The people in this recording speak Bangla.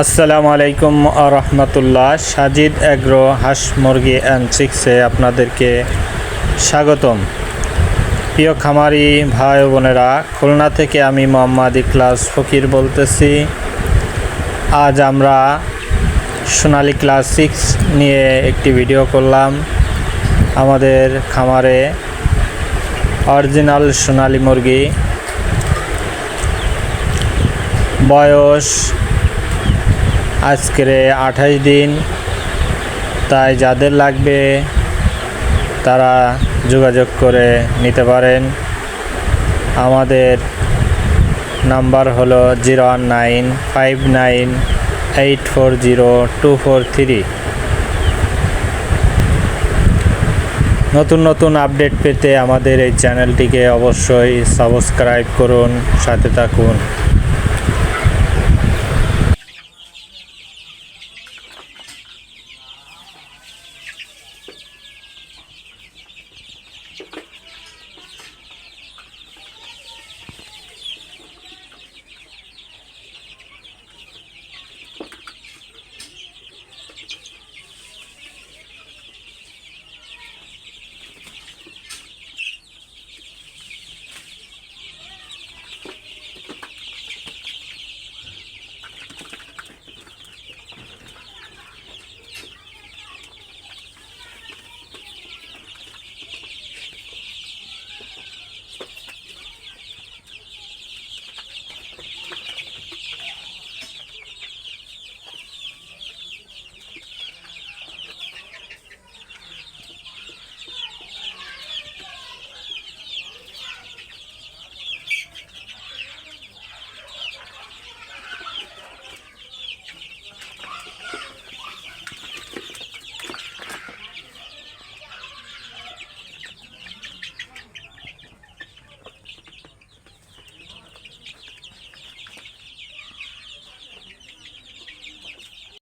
আসসালামু আলাইকুম রহমতুল্লাহ। সাজিদ অ্যাগ্রো হাঁস মুরগি অ্যান্ড চিক্সে আপনাদেরকে স্বাগতম। প্রিয় খামারি ভাই বোনেরা, খুলনা থেকে আমি মোহাম্মদ ইকলাস ফকির বলতেছি। আজ আমরা সোনালী ক্লাস সিক্স নিয়ে একটি ভিডিও করলাম। আমাদের খামারে অরিজিনাল সোনালী মুরগি। বয়স আজকের আঠাশ দিন, তাই যাদের লাগবে তারা যোগাযোগ করে নিতে পারেন। আমাদের নাম্বার হলো zero one nine five nine eight four zero two four three. নতুন নতুন আপডেট পেতে আমাদের এই চ্যানেলটিকে অবশ্যই সাবস্ক্রাইব করুন, সাথে থাকুন।